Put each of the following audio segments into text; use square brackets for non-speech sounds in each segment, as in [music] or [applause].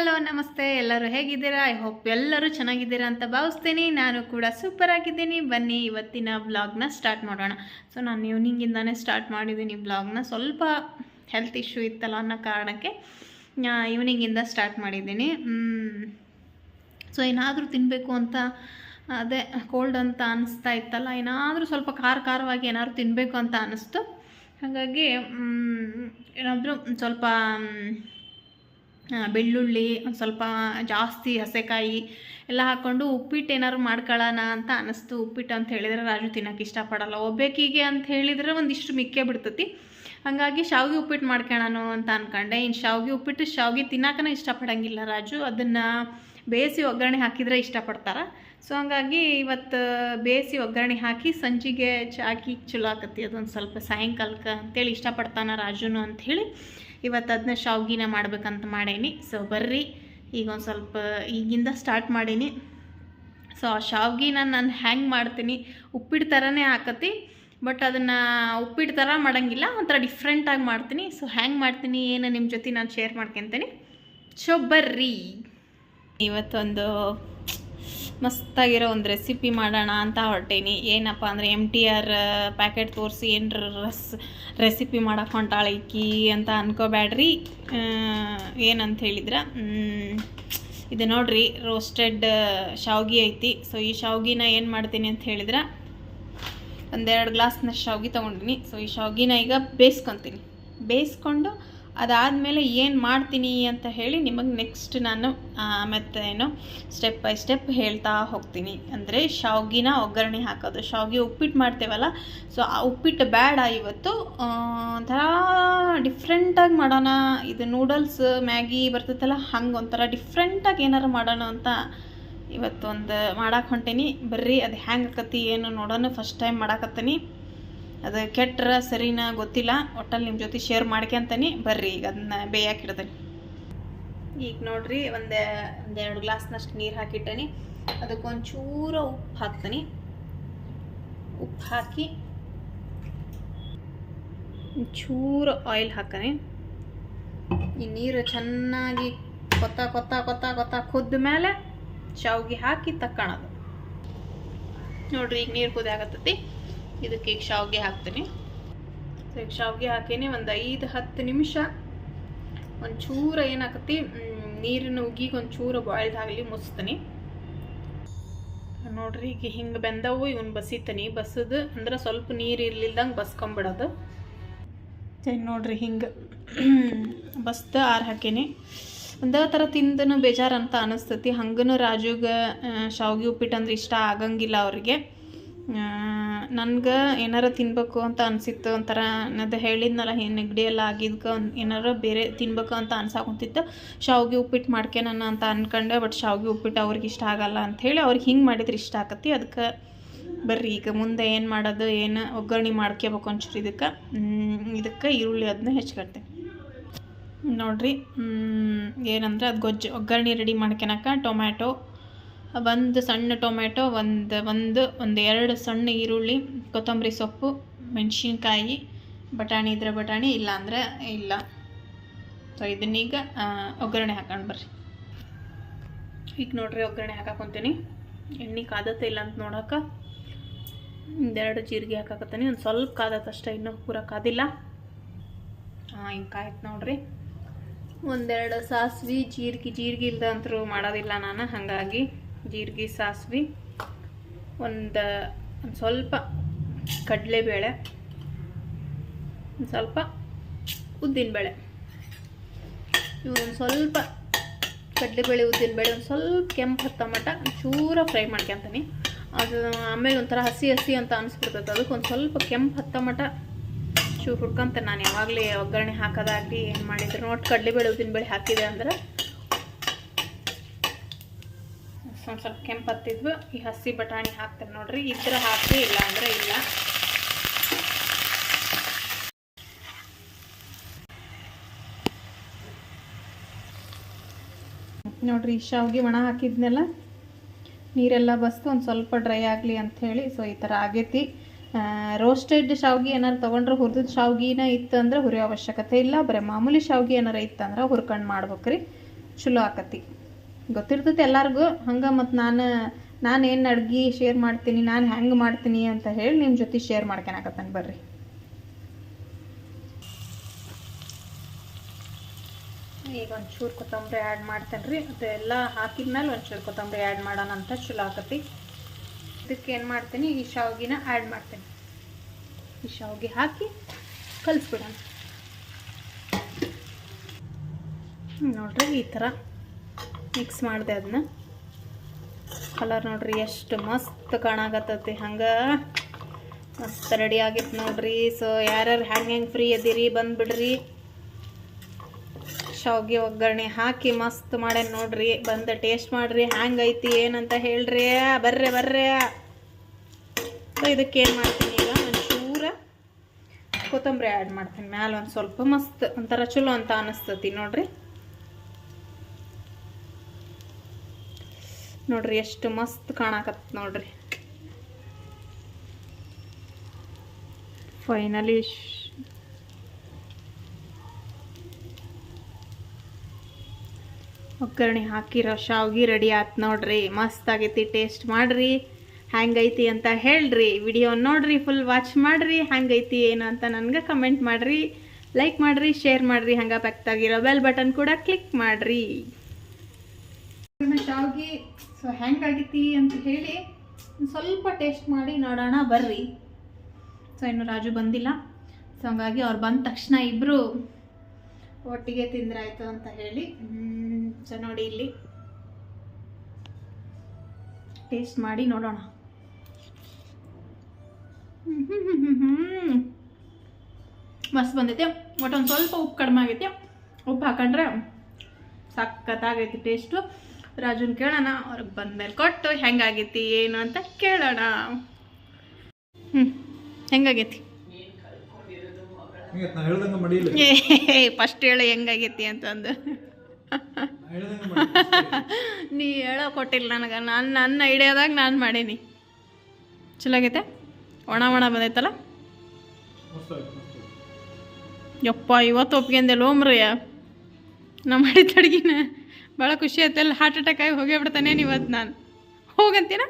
Hello ನಮಸ್ತೆ. ಎಲ್ಲರೂ ಹೇಗಿದ್ದೀರಾ? ಐ ಹೋಪ್ ಎಲ್ಲರೂ ಚೆನ್ನಾಗಿದ್ದೀರಾ ಅಂತ ಭಾವಿಸ್ತೀನಿ. ನಾನು ಕೂಡ ಸೂಪರ್ ಆಗಿದ್ದೀನಿ. ಬನ್ನಿ, ಇವತ್ತಿನ ಬ್ಲಾಗ್ನ ಸ್ಟಾರ್ಟ್ ಮಾಡೋಣ. ಸೊ ನಾನು ಈವ್ನಿಂಗಿಂದಾನೇ ಸ್ಟಾರ್ಟ್ ಮಾಡಿದ್ದೀನಿ ಬ್ಲಾಗ್ನ ಸ್ವಲ್ಪ ಹೆಲ್ತ್ ಇಶ್ಯೂ ಇತ್ತಲ್ಲ ಅನ್ನೋ ಕಾರಣಕ್ಕೆ ಈವ್ನಿಂಗಿಂದ ಸ್ಟಾರ್ಟ್ ಮಾಡಿದ್ದೀನಿ. ಸೊ ಏನಾದರೂ ತಿನ್ನಬೇಕು ಅಂತ, ಅದೇ ಕೋಲ್ಡ್ ಅಂತ ಅನ್ನಿಸ್ತಾ ಇತ್ತಲ್ಲ, ಏನಾದರೂ ಸ್ವಲ್ಪ ಖಾರ ಖಾರವಾಗಿ ಏನಾದರೂ ತಿನ್ನಬೇಕು ಅಂತ ಅನ್ನಿಸ್ತು ಹಾಗಾಗಿ ಏನಾದರೂ ಸ್ವಲ್ಪ ಬೆಳ್ಳುಳ್ಳಿ, ಒಂದು ಸ್ವಲ್ಪ ಜಾಸ್ತಿ ಹಸೆಕಾಯಿ ಎಲ್ಲ ಹಾಕ್ಕೊಂಡು ಉಪ್ಪಿಟ್ಟು ಏನಾದ್ರು ಮಾಡ್ಕೊಳ್ಳೋಣ ಅಂತ ಅನ್ನಿಸ್ತು ಉಪ್ಪಿಟ್ಟು ಅಂತ ಹೇಳಿದರೆ ರಾಜು ತಿನ್ನೋಕೆ ಇಷ್ಟಪಡಲ್ಲ. ಒಬ್ಬೇಕಿಗೆ ಅಂತ ಹೇಳಿದರೆ ಒಂದಿಷ್ಟು ಮಿಕ್ಕೇ ಬಿಡ್ತತಿ. ಹಾಗಾಗಿ ಶಾವಿಗೆ ಉಪ್ಪಿಟ್ಟು ಮಾಡ್ಕೊಳ್ಳೋಣ ಅಂತ ಅನ್ಕೊಂಡೆ. ಇನ್ನು ಶಾವಿಗೆ ಉಪ್ಪಿಟ್ಟು ಶಾವಿಗೆ ತಿನ್ನೋಕನೇ ಇಷ್ಟಪಡೋಂಗಿಲ್ಲ ರಾಜು. ಅದನ್ನು ಬೇಯಿಸಿ ಒಗ್ಗರಣೆ ಹಾಕಿದರೆ ಇಷ್ಟಪಡ್ತಾರೆ. ಸೊ ಹಂಗಾಗಿ ಇವತ್ತು ಬೇಯಿಸಿ ಒಗ್ಗರಣೆ ಹಾಕಿ ಸಂಜಿಗೆ ಚಾಕಿ ಚಲೋ ಆಕತಿ. ಅದೊಂದು ಸ್ವಲ್ಪ ಸಾಯಂಕಾಲಕ್ಕೆ ಅಂತೇಳಿ ಇಷ್ಟಪಡ್ತಾನೆ ರಾಜುನು ಅಂಥೇಳಿ ಇವತ್ತು ಅದನ್ನ ಶಾವ್ಗಿನ ಮಾಡ್ಬೇಕಂತ ಮಾಡೀನಿ. ಸೊ ಬರ್ರಿ. ಈಗ ಒಂದು ಸ್ವಲ್ಪ ಈಗಿಂದ ಸ್ಟಾರ್ಟ್ ಮಾಡೀನಿ. ಸೊ ಆ ಶಾವ್ಗಿನ ನಾನು ಹ್ಯಾಂಗ್ ಮಾಡ್ತೀನಿ. ಉಪ್ಪಿಟ್ಟು ಥರನೇ ಹಾಕತಿ ಬಟ್ ಅದನ್ನು ಉಪ್ಪಿಟ್ಟು ಥರ ಮಾಡೋಂಗಿಲ್ಲ, ಒಂಥರ ಡಿಫ್ರೆಂಟಾಗಿ ಮಾಡ್ತೀನಿ. ಸೊ ಹ್ಯಾಂಗ್ ಮಾಡ್ತೀನಿ. ಏನು ನಿಮ್ಮ ಜೊತೆ ನಾನು ಶೇರ್ ಮಾಡ್ಕೊತೀನಿ. ಸೊ ಬರ್ರಿ. ಇವತ್ತೊಂದು ಮಸ್ತಾಗಿರೋ ಒಂದು ರೆಸಿಪಿ ಮಾಡೋಣ ಅಂತ ಹೊರಟೇನಿ. ಏನಪ್ಪ ಅಂದರೆ ಎಂ ಟಿ ಆರ್ ಪ್ಯಾಕೆಟ್ ತೋರಿಸಿ ಏನರ ರಸ್ ರೆಸಿಪಿ ಮಾಡಕ್ಕೆ ಹೊಂಟಾಳೆ ಈಕಿ ಅಂತ ಅನ್ಕೋಬೇಡ್ರಿ ಏನಂತ ಹೇಳಿದ್ರೆ ಇದು ನೋಡ್ರಿ ರೋಸ್ಟೆಡ್ ಶಾವ್ಗಿ ಐತಿ. ಸೊ ಈ ಶಾವ್ಗಿನ ಏನು ಮಾಡ್ತೀನಿ ಅಂತ ಹೇಳಿದ್ರೆ, ಒಂದೆರಡು ಗ್ಲಾಸ್ನ ಶಾವ್ಗಿ ತೊಗೊಂಡಿನಿ. ಸೊ ಈ ಶಾವ್ಗಿನ ಈಗ ಬೇಯಿಸ್ಕೊತೀನಿ. ಬೇಯಿಸ್ಕೊಂಡು ಅದಾದಮೇಲೆ ಏನು ಮಾಡ್ತೀನಿ ಅಂತ ಹೇಳಿ ನಿಮಗೆ ನೆಕ್ಸ್ಟ್ ನಾನು ಮತ್ತು ಏನು ಸ್ಟೆಪ್ ಬೈ ಸ್ಟೆಪ್ ಹೇಳ್ತಾ ಹೋಗ್ತೀನಿ. ಅಂದರೆ ಶಾವ್ಗಿನ ಒಗ್ಗರಣೆ ಹಾಕೋದು. ಶಾವ್ಗೆ ಉಪ್ಪಿಟ್ಟು ಮಾಡ್ತೇವಲ್ಲ ಸೊ ಆ ಉಪ್ಪಿಟ್ಟು ಬೇಡ ಇವತ್ತು. ಒಂಥರ ಡಿಫ್ರೆಂಟಾಗಿ ಮಾಡೋಣ. ಇದು ನೂಡಲ್ಸ್ ಮ್ಯಾಗಿ ಬರ್ತೈತಲ್ಲ, ಹಂಗೆ ಒಂಥರ ಡಿಫ್ರೆಂಟಾಗಿ ಏನಾರು ಮಾಡೋಣ ಅಂತ ಇವತ್ತೊಂದು ಮಾಡಕ್ಕೆ ಹೊಂಟೀನಿ. ಬರ್ರಿ, ಅದು ಹ್ಯಾಂಗೆ ಆಕತಿ, ಏನು ನೋಡೋಣ. ಫಸ್ಟ್ ಟೈಮ್ ಮಾಡಾಕತ್ತೀನಿ. ಅದು ಕೆಟ್ಟರ ಸರಿನಾ ಗೊತ್ತಿಲ್ಲ. ಒಟ್ಟಲ್ಲಿ ನಿಮ್ಮ ಜೊತೆ ಶೇರ್ ಮಾಡ್ಕೊಂತೀನಿ ಬರ್ರಿ ಈಗ ಅದನ್ನ ಬೇಯಕ್ಕೆ ಇಡ್ತೀನಿ. ಈಗ ನೋಡ್ರಿ, ಒಂದು, ಒಂದೆರಡು ಗ್ಲಾಸ್ನಷ್ಟು ನೀರು ಹಾಕಿಟ್ಟನಿ. ಅದಕ್ಕೊಂಚೂರು ಉಪ್ಪು ಹಾಕ್ತೀನಿ. ಉಪ್ಪು ಹಾಕಿ ಚೂರು ಆಯಿಲ್ ಹಾಕನಿ. ಈ ನೀರು ಚೆನ್ನಾಗಿ ಕೊತ್ತ ಕೊತ್ತ ಕೊತ್ತ ಕೊತ್ತ ಕುದ್ದ ಮೇಲೆ ಶಾವ್ಗೆ ಹಾಕಿ ತಕ್ಕಣದು. ನೋಡ್ರಿ ಈಗ ನೀರು ಕುದಿಯಾಗತ್ತೈತಿ ಇದಕ್ಕೆ ಈಗ ಶಾವ್ಗೆ ಹಾಕ್ತೀನಿ. ಈಗ ಶಾವಿಗೆ ಹಾಕೀನಿ ಒಂದು ಐದು, ಹತ್ತು ನಿಮಿಷ. ಒಂಚೂರ ಏನಾಕತಿ ನೀರಿನ ಉಗಿಗೆ ಒಂಚೂರು ಬಾಯ್ಲ್ಡ್ ಆಗಲಿ ಮುಸ್ತೀನಿ. ನೋಡ್ರಿ, ಈಗ ಹಿಂಗೆ ಬೆಂದವು, ಇವನ್ ಬಸಿತೀನಿ. ಬಸದು ಅಂದ್ರೆ ಸ್ವಲ್ಪ ನೀರು ಇರ್ಲಿಲ್ದಂಗೆ ಬಸ್ಕೊಂಬಿಡೋದು. ನೋಡ್ರಿ, ಹಿಂಗೆ [clears throat] ಬಸ್ದ ಆರು ಹಾಕೀನಿ. ಒಂದೇ ಥರ ತಿಂದನು ಬೇಜಾರಂತ ಅಂತ ಅನಿಸ್ತತಿ. ಹಂಗೂ ರಾಜುಗೆ ಶಾವಿಗೆ ಉಪ್ಪಿಟ್ಟು ಅಂದ್ರೆ ಇಷ್ಟ ಆಗಂಗಿಲ್ಲ ಅವ್ರಿಗೆ. ನನ್ಗೆ ಏನಾರ ತಿನ್ನಬೇಕು ಅಂತ ಅನಿಸಿತ್ತು ಒಂಥರ ಅದು ಹೇಳಿದ್ನಲ್ಲ, ಏನು ನೆಗಡಿ ಎಲ್ಲ ಆಗಿದ್ಕ ಏನಾರ ಬೇರೆ ತಿನ್ಬೇಕು ಅಂತ ಅನ್ಸಾಕೊಂತಿತ್ತು. ಶಾವ್ಗೆ ಉಪ್ಪಿಟ್ಟು ಮಾಡ್ಕೊಳಣ ಅಂತ ಅಂದ್ಕೊಂಡೆ ಬಟ್ ಶಾವ್ಗೆ ಉಪ್ಪಿಟ್ಟು ಅವ್ರಿಗೆ ಇಷ್ಟ ಆಗಲ್ಲ ಅಂಥೇಳಿ ಅವ್ರಿಗೆ ಹಿಂಗೆ ಮಾಡಿದ್ರೆ ಇಷ್ಟ ಆಕತಿ. ಅದಕ್ಕೆ ಬರ್ರಿ, ಈಗ ಮುಂದೆ ಏನು ಮಾಡೋದು, ಏನು ಒಗ್ಗರಣೆ ಮಾಡ್ಕೋಬೇಕು ಒಂಚೂರು ಇದಕ್ಕೆ. ಇದಕ್ಕೆ ಈರುಳ್ಳಿ ಅದನ್ನ ಹೆಚ್ಕೊಳ್ತೀನಿ ನೋಡ್ರಿ ಏನಂದ್ರೆ ಅದು ಗೊಜ್ಜು, ಒಗ್ಗರಣೆ ರೆಡಿ ಮಾಡ್ಕೊಳಕ ಟೊಮ್ಯಾಟೊ ಒಂದು ಸಣ್ಣ ಟೊಮೆಟೊ, ಒಂದು ಒಂದು ಒಂದು ಎರಡು ಸಣ್ಣ ಈರುಳ್ಳಿ, ಕೊತ್ತಂಬರಿ ಸೊಪ್ಪು, ಮೆಣಸಿನ್ಕಾಯಿ, ಬಟಾಣಿ ಇದ್ರೆ ಬಟಾಣಿ ಇಲ್ಲ ಅಂದರೆ ಇಲ್ಲ. ಸೊ ಇದನ್ನೀಗ ಒಗ್ಗರಣೆ ಹಾಕೊಂಡು ಬರ್ರಿ. ಈಗ ನೋಡ್ರಿ ಒಗ್ಗರಣೆ ಹಾಕಾಕೊಂತೀನಿ. ಎಣ್ಣೆ ಕಾದತ್ತೆ ಇಲ್ಲ ಅಂತ ನೋಡೋಕೆ. ಒಂದೆರಡು ಜೀರಿಗೆ ಹಾಕಾಕತ್ತೀನಿ. ಒಂದು ಸ್ವಲ್ಪ ಕಾದತ್ತಷ್ಟೇ ಇನ್ನೂ ಪೂರ ಕಾದಿಲ್ಲ. ಹಾಂ ಹಿಂಗೆ ಕಾಯ್ತು ನೋಡ್ರಿ. ಒಂದೆರಡು ಸಾಸ್ವಿ, ಜೀರಿಗೆ ಜೀರಿಗೆ ಇಲ್ದ ಅಂತರೂ ಮಾಡೋದಿಲ್ಲ ನಾನು, ಹಾಗಾಗಿ. ಜೀರಿಗೆ ಸಾಸ್ವಿ, ಒಂದು ಒಂದು ಸ್ವಲ್ಪ ಕಡಲೆಬೇಳೆ, ಒಂದು ಸ್ವಲ್ಪ ಉದ್ದಿನಬೇಳೆ. ಇವು ಒಂದು ಸ್ವಲ್ಪ ಕಡಲೆಬೇಳೆ, ಉದ್ದಿನಬೇಳೆ, ಒಂದು ಸ್ವಲ್ಪ ಕೆಂಪು ಹತ್ತ ಮಟ್ಟ ಚೂರ ಫ್ರೈ ಮಾಡ್ಕೊತೀನಿ. ಅದು ಆಮೇಲೆ ಒಂಥರ ಹಸಿ ಹಸಿ ಅಂತ ಅನಿಸ್ಬಿಡ್ತೈತೆ. ಅದಕ್ಕೆ ಒಂದು ಸ್ವಲ್ಪ ಕೆಂಪು ಹತ್ತ ಮಟ್ಟ ಚೂ ಹುಡ್ಕೊಂತ ನಾನು. ಯಾವಾಗಲೇ ಒಗ್ಗರಣೆ ಹಾಕೋದಾಗಲಿ ಏನು ಮಾಡಿದ್ರು. ನೋಟ್ ಕಡಲೆಬೇಳೆ, ಉದ್ದಿನಬೇಳೆ ಹಾಕಿದೆ ಅಂದ್ರೆ ಸ್ವಲ್ಪ ಸ್ವಲ್ಪ ಕೆಂಪು ಹತ್ತಿದ್ವು ಈ ಹಸಿ ಬಟಾಣಿ ಹಾಕ್ತಾರೆ ನೋಡ್ರಿ. ಇದ್ರೆ ಹಾಕಿ ಇಲ್ಲ ಅಂದರೆ ಇಲ್ಲ. ನೋಡ್ರಿ, ಈ ಶಾವ್ಗೆ ಒಣ ಹಾಕಿದ್ನೆಲ್ಲ? ನೀರೆಲ್ಲ ಬಸ್ತು, ಒಂದು ಸ್ವಲ್ಪ ಡ್ರೈ ಆಗಲಿ ಅಂಥೇಳಿ ಸೊ ಈ ಥರ ಆಗೈತಿ. ರೋಸ್ಟೆಡ್ ಶಾವ್ಗೆ ಏನಾರು ತೊಗೊಂಡ್ರೆ ಹುರಿದ ಶಾವಿಗೆನ ಇತ್ತು ಅಂದ್ರೆ ಹುರಿಯೋ ಅವಶ್ಯಕತೆ ಇಲ್ಲ. ಬರೀ ಮಾಮೂಲಿ ಶಾವಿಗೆ ಏನಾರು ಇತ್ತಂದ್ರೆ ಹುರ್ಕೊಂಡು ಮಾಡ್ಬೇಕ್ರಿ. ಚಲೋ ಆಕತಿ. ಗೊತ್ತಿರ್ತೈತಿ ಎಲ್ಲರಿಗೂ. ಹಂಗೆ ಮತ್ತು ನಾನು ನಾನು ಏನು ಅಡ್ಗೆ ಶೇರ್ ಮಾಡ್ತೀನಿ, ನಾನು ಹೆಂಗೆ ಮಾಡ್ತೀನಿ ಅಂತ ಹೇಳಿ ನಿಮ್ಮ ಜೊತೆ ಶೇರ್ ಮಾಡ್ಕೊಳಕತ್ತಾನೆ ಬರ್ರಿ. ಈಗ ಒಂಚೂರು ಕೊತ್ತಂಬರಿ ಆ್ಯಡ್ ಮಾಡ್ತೇನೆ ರೀ. ಮತ್ತು ಎಲ್ಲ ಹಾಕಿದ್ಮೇಲೆ ಒಂಚೂರು ಕೊತ್ತಂಬರಿ ಆ್ಯಡ್ ಮಾಡೋಣ ಅಂತ ಚಲೋ ಆಕತಿ ಇದಕ್ಕೆ ಏನು ಮಾಡ್ತೀನಿ, ಈ ಶಾವ್ಗಿನ ಆ್ಯಡ್ ಮಾಡ್ತೀನಿ. ಈ ಶಾವ್ಗೆ ಹಾಕಿ ಕಲಿಸ್ಬಿಡೋಣ. ನೋಡ್ರಿ ಈ ಥರ ಮಿಕ್ಸ್ ಮಾಡಿದೆ ಅದನ್ನ ಕಲರ್ ನೋಡ್ರಿ ಎಷ್ಟು ಮಸ್ತ್ ಕಾಣಾಗತ್ತೈತಿ ಹಂಗೆ ಮಸ್ತ್ ರೆಡಿ ಆಗಿತ್ತು ನೋಡ್ರಿ. ಸೊ ಯಾರ್ಯಾರು ಹೆಂಗೆ ಹೆಂಗೆ ಫ್ರೀ ಅದೀರಿ ಬಂದುಬಿಡ್ರಿ ಶಾವ್ಗೆ ಒಗ್ಗರಣೆ ಹಾಕಿ ಮಸ್ತ್ ಮಾಡ್ಯಾನ ನೋಡ್ರಿ. ಬಂದು ಟೇಸ್ಟ್ ಮಾಡ್ರಿ. ಹ್ಯಾಂಗೈತಿ ಏನಂತ ಹೇಳ್ರಿ. ಬರ್ರಿ ಬರ್ರಿ. ಸೊ ಇದಕ್ಕೆ ಏನು ಮಾಡ್ತೀನಿ ಈಗ? ಒಂಚೂರ ಕೊತ್ತಂಬರಿ ಆ್ಯಡ್ ಮಾಡ್ತೀನಿ. ಮ್ಯಾಲೆ ಒಂದು ಸ್ವಲ್ಪ ಮಸ್ತ್, ಒಂಥರ ಚಲೋ ಅಂತ ಅನಿಸ್ತತಿ ನೋಡ್ರಿ. ನೋಡ್ರಿ, ಎಷ್ಟು ಮಸ್ತ್ ಕಾಣಕತ್ ನೋಡ್ರಿ. ಫೈನಲಿ ಒಗ್ಗರಣೆ ಹಾಕಿರೋ ಶಾವ್ಗಿ ರೆಡಿ ಆತ್ ನೋಡ್ರಿ. ಮಸ್ತ್ ಆಗೈತಿ ಟೇಸ್ಟ್ ಮಾಡ್ರಿ. ಹ್ಯಾಂಗೈತಿ ಅಂತ ಹೇಳ್ರಿ. ವಿಡಿಯೋ ನೋಡ್ರಿ ಫುಲ್ ವಾಚ್ ಮಾಡ್ರಿ. ಹ್ಯಾಂಗೈತಿ ಏನು ಅಂತ ನನಗೆ ಕಮೆಂಟ್ ಮಾಡ್ರಿ. ಲೈಕ್ ಮಾಡ್ರಿ ಶೇರ್ ಮಾಡ್ರಿ. ಹಂಗೆ ಪಕ್ಕದಾಗಿರೋ ಬೆಲ್ ಬಟನ್ ಕೂಡ ಕ್ಲಿಕ್ ಮಾಡ್ರಿ. ಶಾವ್ಗಿ ಸೊ ಹೆಂಗಾಗೈತಿ ಅಂತ ಹೇಳಿ ಸ್ವಲ್ಪ ಟೇಸ್ಟ್ ಮಾಡಿ ನೋಡೋಣ, ಬರ್ರಿ. ಸೊ ಇನ್ನು ರಾಜು ಬಂದಿಲ್ಲ. ಸೊ ಹಂಗಾಗಿ ಅವ್ರು ಬಂದ ತಕ್ಷಣ ಇಬ್ಬರು ಒಟ್ಟಿಗೆ ತಿಂದ್ರಾಯ್ತು ಅಂತ ಹೇಳಿ. ಸೊ ನೋಡಿ ಇಲ್ಲಿ. ಟೇಸ್ಟ್ ಮಾಡಿ ನೋಡೋಣ. ಮಸ್ತ್ ಬಂದೈತೆ. ಒಟ್ಟು ಒಂದು ಸ್ವಲ್ಪ ಉಪ್ಪು ಕಡಿಮೆ ಆಗೈತೆ. ಉಪ್ಪು ಹಾಕೊಂಡ್ರೆ ಸಖತ್ತಾಗೈತಿ ಟೇಸ್ಟು ರಾಜುನ್ ಕೇಳೋಣ ಅವ್ರಿಗೆ ಬಂದ್ಮೇಲೆ ಕೊಟ್ಟು ಹೆಂಗಾಗೈತಿ ಏನು ಅಂತ ಕೇಳೋಣ. ಹ್ಞೂ ಹೆಂಗಾಗೈತಿ? ಏ ಫಸ್ಟ್ ಹೇಳು ಹೆಂಗಾಗೈತಿ ಅಂತಂದು ನಾ ಹೇಳೋ ಕೊಟ್ಟಿಲ್ಲ ನನಗೆ ನಾನು ನನ್ನ ಐಡಿಯಾದಾಗ ನಾನು ಮಾಡೀನಿ. ಚಲೋ ಆಗೈತೆ? ಒಣ ಒಣ ಬಂದೈತಲ್ಲ. ಯಪ್ಪ ಇವತ್ತು ಒಪ್ಗೆಂದೆ ಲೋಮ್ರಯ್ಯ ನಾ ಮಾಡಿದ ಅಡ್ಗಿನ. ಭಾಳ ಖುಷಿ ಆಯ್ತಲ್ಲ ಹಾರ್ಟ್ ಅಟ್ಯಾಕ್ ಆಗಿ ಹೋಗೇ ಬಿಡ್ತಾನೇನು ಇವತ್ತು ನಾನು. ಹೋಗಂತೀನ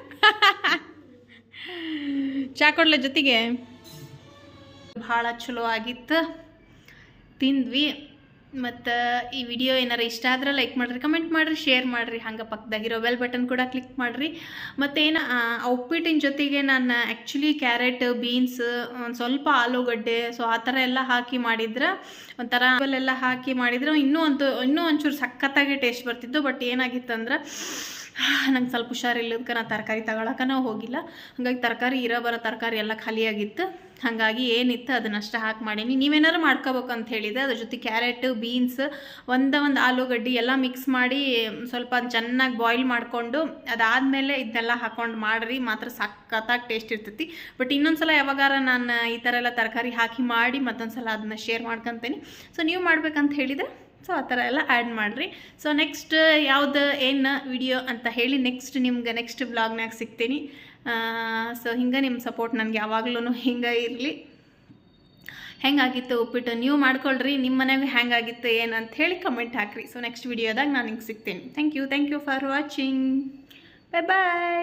ಚಾ ಕೊಡ್ಲ ಜೊತೆಗೆ? ಭಾಳ ಚಲೋ ಆಗಿತ್ತು. ತಿಂದ್ವಿ. ಮತ್ತು ಈ ವಿಡಿಯೋ ಏನಾರು ಇಷ್ಟ ಆದ್ರೆ ಲೈಕ್ ಮಾಡಿರಿ ಕಮೆಂಟ್ ಮಾಡಿರಿ ಶೇರ್ ಮಾಡಿರಿ. ಹಂಗೆ ಪಕ್ಕದಾಗಿರೋ ಬೆಲ್ ಬಟನ್ ಕೂಡ ಕ್ಲಿಕ್ ಮಾಡಿರಿ. ಮತ್ತೇನು ಉಪ್ಪಿಟ್ಟಿನ ಜೊತೆಗೆ ನಾನು ಆ್ಯಕ್ಚುಲಿ ಕ್ಯಾರೆಟ್ ಬೀನ್ಸ್ ಒಂದು ಸ್ವಲ್ಪ ಆಲೂಗಡ್ಡೆ ಸೊ ಆ ಥರ ಎಲ್ಲ ಹಾಕಿ ಮಾಡಿದ್ರೆ, ಒಂಥರ ಎಲ್ಲ ಹಾಕಿ ಮಾಡಿದ್ರೆ ಇನ್ನೂ ಒಂದು ಇನ್ನೂ ಒಂಚೂರು ಸಖತ್ತಾಗಿ ಟೇಸ್ಟ್ ಬರ್ತಿತ್ತು. ಬಟ್ ಏನಾಗಿತ್ತಂದ್ರೆ ನಂಗೆ ಸ್ವಲ್ಪ ಹುಷಾರಿಲ್ಲದಕ್ಕೆ ನಾನು ತರಕಾರಿ ತಗೊಳಕನ ಹೋಗಿಲ್ಲ. ಹಾಗಾಗಿ ತರಕಾರಿ ಇರೋ ಬರೋ ತರಕಾರಿ ಎಲ್ಲ ಖಾಲಿಯಾಗಿತ್ತು. ಹಾಗಾಗಿ ಏನಿತ್ತು ಅದನ್ನಷ್ಟು ಹಾಕಿ ಮಾಡೀನಿ. ನೀವೇನಾದ್ರು ಮಾಡ್ಕೋಬೇಕು ಅಂತ ಹೇಳಿದೆ ಅದ್ರ ಜೊತೆ ಕ್ಯಾರೆಟ್, ಬೀನ್ಸ್, ಒಂದ ಒಂದು ಆಲೂಗಡ್ಡೆ ಎಲ್ಲ ಮಿಕ್ಸ್ ಮಾಡಿ ಸ್ವಲ್ಪ ಚೆನ್ನಾಗಿ ಬಾಯ್ಲ್ ಮಾಡಿಕೊಂಡು ಅದಾದಮೇಲೆ ಇದನ್ನೆಲ್ಲ ಹಾಕೊಂಡು ಮಾಡ್ರಿ. ಮಾತ್ರ ಸಖತ್ತಾಗಿ ಟೇಸ್ಟ್ ಇರ್ತೈತಿ. ಬಟ್ ಇನ್ನೊಂದ್ಸಲ ಯಾವಾಗಾರ ನಾನು ಈ ಥರ ಎಲ್ಲ ತರಕಾರಿ ಹಾಕಿ ಮಾಡಿ ಮತ್ತೊಂದ್ಸಲ ಅದನ್ನ ಶೇರ್ ಮಾಡ್ಕೊತೀನಿ. ಸೊ ನೀವು ಮಾಡ್ಬೇಕಂತ ಹೇಳಿದರೆ ಸೊ ಆ ಥರ ಎಲ್ಲ ಆ್ಯಡ್ ಮಾಡಿರಿ. ಸೊ ನೆಕ್ಸ್ಟ್ ಯಾವ್ದು ಏನು ವಿಡಿಯೋ ಅಂತ ಹೇಳಿ ನೆಕ್ಸ್ಟ್ ನಿಮ್ಗೆ ನೆಕ್ಸ್ಟ್ ಬ್ಲಾಗ್ನಾಗ ಸಿಗ್ತೀನಿ. ಸೊ ಹಿಂಗೆ ನಿಮ್ಮ ಸಪೋರ್ಟ್ ನನಗೆ ಯಾವಾಗಲೂ ಹಿಂಗೆ ಇರಲಿ. ಹೆಂಗಾಗಿತ್ತು ಉಪ್ಪಿಟ್ಟು? ನೀವು ಮಾಡ್ಕೊಳ್ರಿ ನಿಮ್ಮ ಮನೆಗೆ ಹೆಂಗಾಗಿತ್ತು, ಏನು ಅಂತ ಹೇಳಿ ಕಮೆಂಟ್ ಹಾಕ್ರಿ. ಸೊ ನೆಕ್ಸ್ಟ್ ವಿಡಿಯೋದಾಗ ನಾನು ನಿಮ್ಗೆ ಸಿಗ್ತೀನಿ. Thank you thank you for watching bye bye